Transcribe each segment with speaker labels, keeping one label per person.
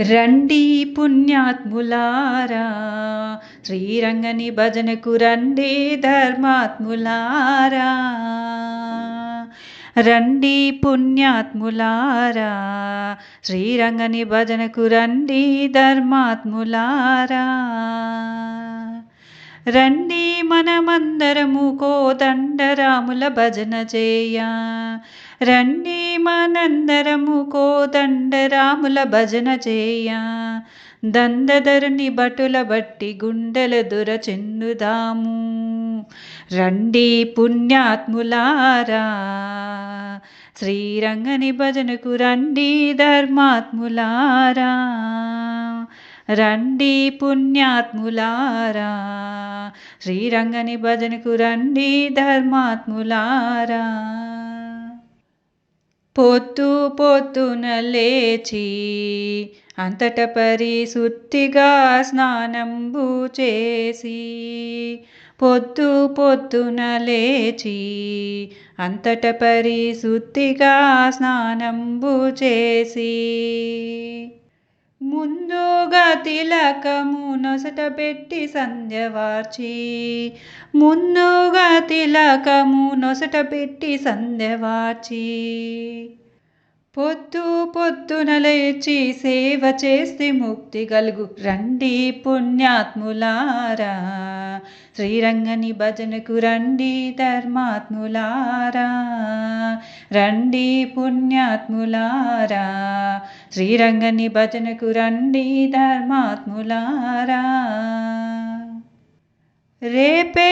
Speaker 1: రండి పుణ్యాత్ములారా. శ్రీరంగని భజనకు రండి ధర్మాత్ములారా. రండి పుణ్యాత్ములారా. శ్రీరంగని భజనకు రండి ధర్మాత్ములారా. రండి మనమందరము కోదండరాముల భజన చేయ. రండి మనందరము కోదండరాముల భజన చేయ. దందధరుని భటుల బట్టి గుండెల దుర చెందుదాము రండి పుణ్యాత్ములారా. శ్రీరంగని భజనకు రండి ధర్మాత్ములారా. రండి పుణ్యాత్ములారా. శ్రీరంగని భజనకు రండి ధర్మాత్ములారా. పొద్దు పొద్దున లేచి అంతట పరిశుద్ధిగా స్నానంబు చేసి పొద్దు పొద్దున లేచి అంతట పరిశుద్ధిగా స్నానంబు చేసి. ముందుగా తిలకము నొసట పెట్టి సంధ్యవార్చి ముందుగా తిలకము నొసట పెట్టి సంధ్యవార్చి పొద్దు పొద్దున లేచి సేవ చేస్తే ముక్తి కలుగు రండి పుణ్యాత్ములారా. శ్రీరంగని భజనకు రండి ధర్మాత్ములారా. రండి పుణ్యాత్ములారా. శ్రీరంగని భజనకు రండి ధర్మాత్ములారా. రేపే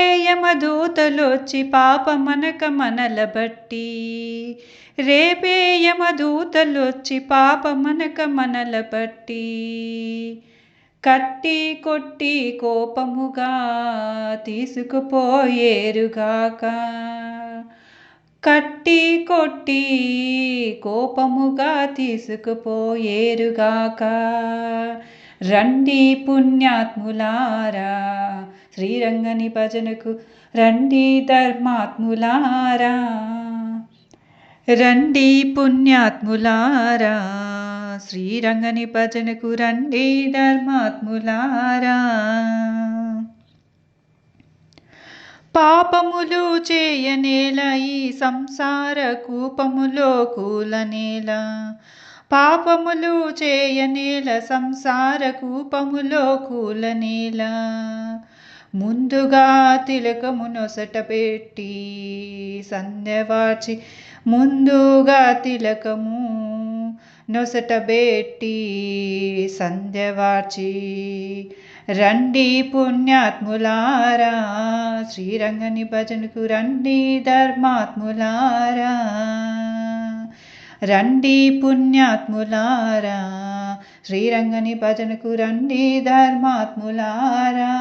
Speaker 1: యమదూతలొచ్చి పాపమనక మనల బట్టి రేపే యమదూతలొచ్చి పాపమనక మనల బట్టి కట్టి కొట్టి కోపముగా తీసుకుపోయేరుగాక. కట్టి కొట్టి కోపముగా తీసుకుపోయేరుగాక. రండి పుణ్యాత్ములారా శ్రీరంగని భజనకు రండి ధర్మాత్ములారా. రండి పుణ్యాత్ములారా. శ్రీరంగని భజనకు రండి ధర్మాత్ములారా. పాపములు చేయనేల ఈ సంసార కూపములో కూలనేల పాపములు చేయనేల సంసార కూపములో కూలనేలా ముందుగా తిలకమునొసట పెట్టి సంధ్యవార్చి ముందుగా తిలకము నొసట పెట్టి సంధ్యవార్చి రండి పుణ్యాత్ములారా శ్రీరంగని భజనకు రండి ధర్మాత్ములారా. రండి పుణ్యాత్ములారా శ్రీరంగని భజనకు రండి ధర్మాత్ములారా.